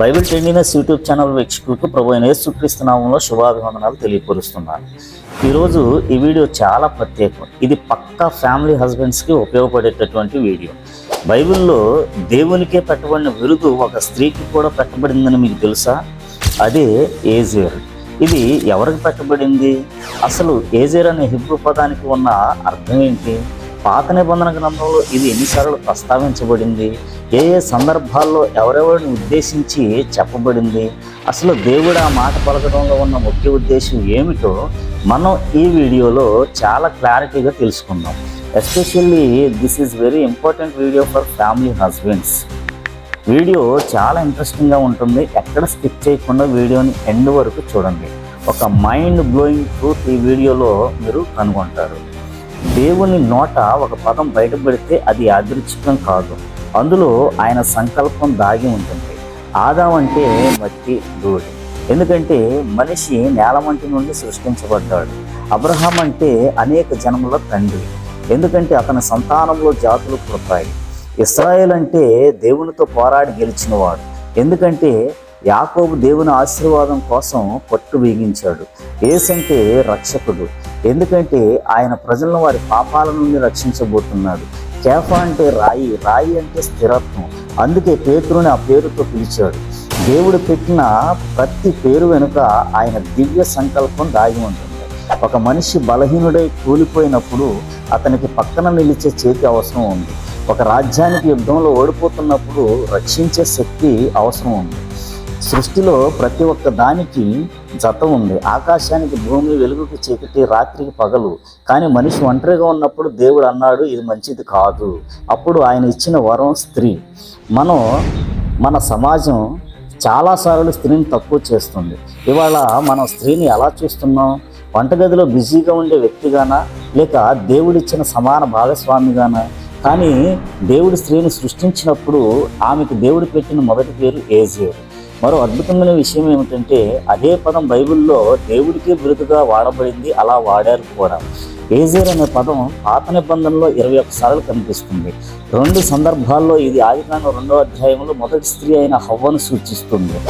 Bible ట్రెండినెస్ YouTube channel వీక్షకులకు ప్రభు అయిన యేసుక్రీస్తు నామంలో శుభాభివందనాలు తెలియపరుస్తున్నాను. ఈరోజు ఈ వీడియో చాలా ప్రత్యేకం. ఇది పక్కా ఫ్యామిలీ హస్బెండ్స్కి ఉపయోగపడేటటువంటి వీడియో. బైబిల్లో దేవునికే పెట్టబడిన విరుదు ఒక స్త్రీకి కూడా పెట్టబడిందని మీకు తెలుసా? అదే ఏజేర్. ఇది ఎవరికి పెట్టబడింది? అసలు ఏజేర్ అనే హిబ్రూ పదానికి ఉన్న అర్థం ఏంటి? పాత నిబంధన గ్రంథంలో ఇది ఎన్నిసార్లు ప్రస్తావించబడింది? ఏ ఏ సందర్భాల్లో ఎవరెవరిని ఉద్దేశించి చెప్పబడింది? అసలు దేవుడు ఆ మాట పలకడంలో ఉన్న ముఖ్య ఉద్దేశం ఏమిటో మనం ఈ వీడియోలో చాలా క్లారిటీగా తెలుసుకుందాం. Especially this is very important video for family husbands. Video చాలా ఇంట్రెస్టింగ్గా ఉంటుంది. ఎక్కడ స్కిప్ చేయకుండా వీడియోని ఎండ్ వరకు చూడండి. ఒక మైండ్ బ్లోయింగ్ ట్రూత్ ఈ వీడియోలో మీరు కనుగొంటారు. దేవుని నోట ఒక పదం బయటపడితే అది యాదృచ్ఛికం కాదు. అందులో ఆయన సంకల్పం దాగి ఉంటుంది. ఆదాం అంటే మట్టి దూడి ఎందుకంటే మనిషి నేలమంటి నుండి సృష్టించబడ్డాడు. అబ్రహాం అంటే అనేక జన్మల తండ్రి. ఎందుకంటే అతని సంతానంలో జాతులు పుడతాయి. ఇస్రాయేల్ అంటే దేవునితో పోరాడి గెలిచినవాడు. ఎందుకంటే యాకోబు దేవుని ఆశీర్వాదం కోసం పట్టు బిగించాడు ఏసంటే రక్షకుడు. ఎందుకంటే ఆయన ప్రజలను వారి పాపాల నుండి రక్షించబోతున్నాడు. కేఫ అంటే రాయి రాయి అంటే స్థిరత్వం. అందుకే పేతురుని ఆ పేరుతో పిలిచాడు. దేవుడు పెట్టిన ప్రతి పేరు వెనుక ఆయన దివ్య సంకల్పం దాగి ఉంటుంది. ఒక మనిషి బలహీనుడై కూలిపోయినప్పుడు అతనికి పక్కన నిలిచే చేతి అవసరం ఉంది. ఒక రాజ్యానికి యుద్ధంలో ఓడిపోతున్నప్పుడు రక్షించే శక్తి అవసరం ఉంది. సృష్టిలో ప్రతి ఒక్క దానికి జత ఉంది. ఆకాశానికి భూమి వెలుగుకి చీకటి రాత్రికి పగలు. కానీ మనిషి ఒంటరిగా ఉన్నప్పుడు దేవుడు అన్నాడు ఇది మంచిది కాదు. అప్పుడు ఆయన ఇచ్చిన వరం స్త్రీ. మనం మన సమాజం చాలాసార్లు స్త్రీని తక్కువ చేస్తుంది. ఇవాళ మనం స్త్రీని ఎలా చూస్తున్నాం? వంటగదిలో బిజీగా ఉండే వ్యక్తిగానా? లేక దేవుడిచ్చిన సమాన భాగస్వామిగానా? కానీ దేవుడు స్త్రీని సృష్టించినప్పుడు ఆమెకు దేవుడు పెట్టిన మొదటి పేరు ఏజియర్ మరో అద్భుతమైన విషయం ఏమిటంటే అదే పదం బైబిల్లో దేవుడికే బిరుదుగా వాడబడింది అలా వాడారు కూడా. ఏజేర్ అనే పదం పాత నిబంధనలో ఇరవై ఒక్కసార్లు కనిపిస్తుంది. రెండు సందర్భాల్లో ఇది ఆదికాండం రెండో అధ్యాయంలో మొదటి స్త్రీ అయిన హవ్వను సూచిస్తుంది.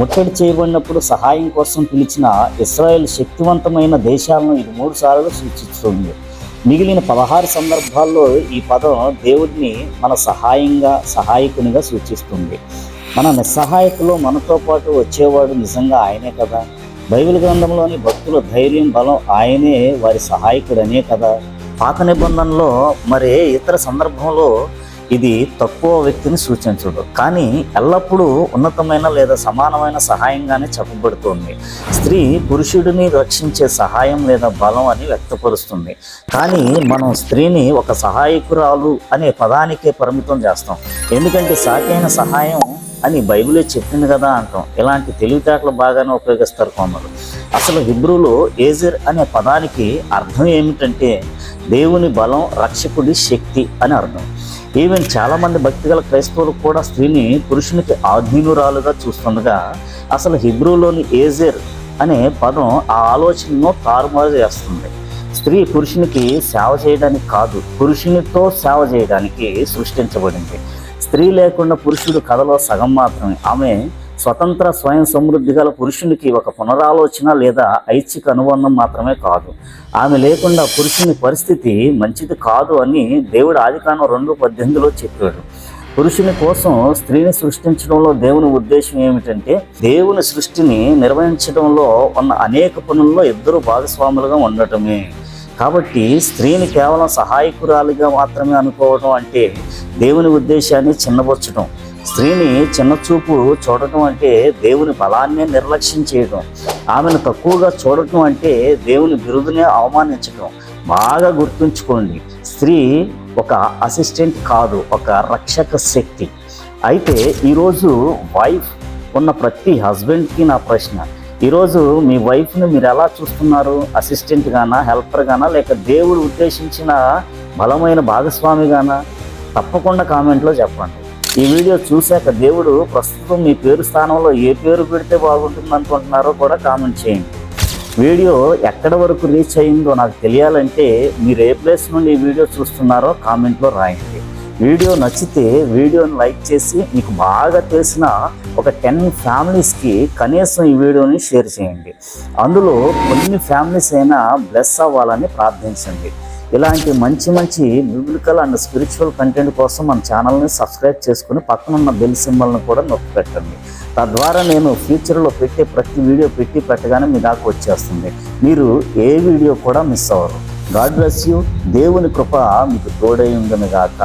ముట్టడి చేయబడినప్పుడు సహాయం కోసం పిలిచిన ఇస్రాయెల్ శక్తివంతమైన దేశాలను ఇది మూడు సార్లు సూచిస్తుంది. మిగిలిన పదహారు సందర్భాల్లో ఈ పదం దేవుడిని మన సహాయంగా సహాయకునిగా సూచిస్తుంది. మన నిస్సహాయకులు మనతో పాటు వచ్చేవాడు నిజంగా ఆయనే కదా. బైబిల్ గ్రంథంలోని భక్తుల ధైర్యం బలం ఆయనే వారి సహాయకుడనే కదా. పాత నిబంధనలో మరే ఇతర సందర్భంలో ఇది తక్కువ వ్యక్తిని సూచించదు. కానీ ఎల్లప్పుడూ ఉన్నతమైన లేదా సమానమైన సహాయంగానే చెప్పబడుతుంది. స్త్రీ పురుషుడిని రక్షించే సహాయం లేదా బలం అని వ్యక్తపరుస్తుంది. కానీ మనం స్త్రీని ఒక సహాయకురాలు అనే పదానికే పరిమితం చేస్తాం. ఎందుకంటే సాకైన సహాయం అని బైబిలే చెప్పింది కదా అంటాం. ఇలాంటి తెలివితేటలు బాగానే ఉపయోగిస్తారు కొందరు. అసలు హిబ్రూలో ఏజర్ అనే పదానికి అర్థం ఏమిటంటే దేవుని బలం రక్షకుడి శక్తి అని అర్థం. ఈవెన్ చాలామంది భక్తిగల క్రైస్తవులు కూడా స్త్రీని పురుషునికి ఆధీనురాలుగా చూస్తుండగా అసలు హిబ్రూలోని ఏజర్ అనే పదం ఆ ఆలోచనను తారుమారు చేస్తుంది. స్త్రీ పురుషునికి సేవ చేయడానికి కాదు పురుషునితో సేవ చేయడానికి సృష్టించబడింది. స్త్రీ లేకుండా పురుషుడు కథలో సగం మాత్రమే. ఆమె స్వతంత్ర స్వయం సమృద్ధి గల పురుషునికి ఒక పునరాలోచన లేదా ఐచ్ఛిక అనుబంధం మాత్రమే కాదు. ఆమె లేకుండా పురుషుని పరిస్థితి మంచిది కాదు అని దేవుడు ఆదికాండం రెండు పద్దెనిమిదిలో చెప్పాడు. పురుషుని కోసం స్త్రీని సృష్టించడంలో దేవుని ఉద్దేశం ఏమిటంటే దేవుని సృష్టిని నిర్వహించడంలో ఉన్న అనేక పనుల్లో ఇద్దరు భాగస్వాములుగా ఉండటమే. కాబట్టి స్త్రీని కేవలం సహాయకురాలిగా మాత్రమే అనుకోవడం అంటే దేవుని ఉద్దేశాన్ని చిన్నబొచ్చడం స్త్రీని చిన్నచూపు చూడటం అంటే దేవుని బలాన్నే నిర్లక్ష్యం చేయడం. ఆమెను తక్కువగా చూడటం అంటే దేవుని బిరుదునే అవమానించడం. బాగా గుర్తుంచుకోండి స్త్రీ ఒక అసిస్టెంట్ కాదు ఒక రక్షక శక్తి. అయితే ఈరోజు వైఫ్ ఉన్న ప్రతి హస్బెండ్కి నా ప్రశ్న ఈరోజు మీ వైఫ్ని మీరు ఎలా చూస్తున్నారు? అసిస్టెంట్ గానా హెల్పర్ గానా లేక దేవుడు ఉద్దేశించిన బలమైన భాగస్వామి గానా? తప్పకుండా కామెంట్లో చెప్పండి. ఈ వీడియో చూశాక దేవుడు ప్రస్తుతం మీ పేరు స్థానంలో ఏ పేరు పెడితే బాగుంటుంది అనుకుంటున్నారో కూడా కామెంట్ చేయండి. వీడియో ఎక్కడ వరకు రీచ్ అయిందో నాకు తెలియాలంటే మీరు ఏ ప్లేస్ నుండి ఈ వీడియో చూస్తున్నారో కామెంట్లో రాయండి. వీడియో నచ్చితే వీడియోని లైక్ చేసి మీకు బాగా తెలిసిన ఒక టెన్ ఫ్యామిలీస్కి కనీసం ఈ వీడియోని షేర్ చేయండి. అందులో కొన్ని ఫ్యామిలీస్ అయినా బ్లెస్ అవ్వాలని ప్రార్థించండి. ఇలాంటి మంచి మంచి బిబ్లికల్ అండ్ స్పిరిచువల్ కంటెంట్ కోసం మన ఛానల్ని సబ్స్క్రైబ్ చేసుకుని పక్కన ఉన్న బెల్ సింబల్ని కూడా నొక్కి పెట్టండి తద్వారా నేను ఫ్యూచర్లో పెట్టే ప్రతి వీడియో పెట్టి పెట్టగానే మీ దాకా వచ్చేస్తుంది. మీరు ఏ వీడియో కూడా మిస్ అవ్వరు. గాడ్ బ్లెస్ యూ దేవుని కృప మీకు తోడై ఉందని కాక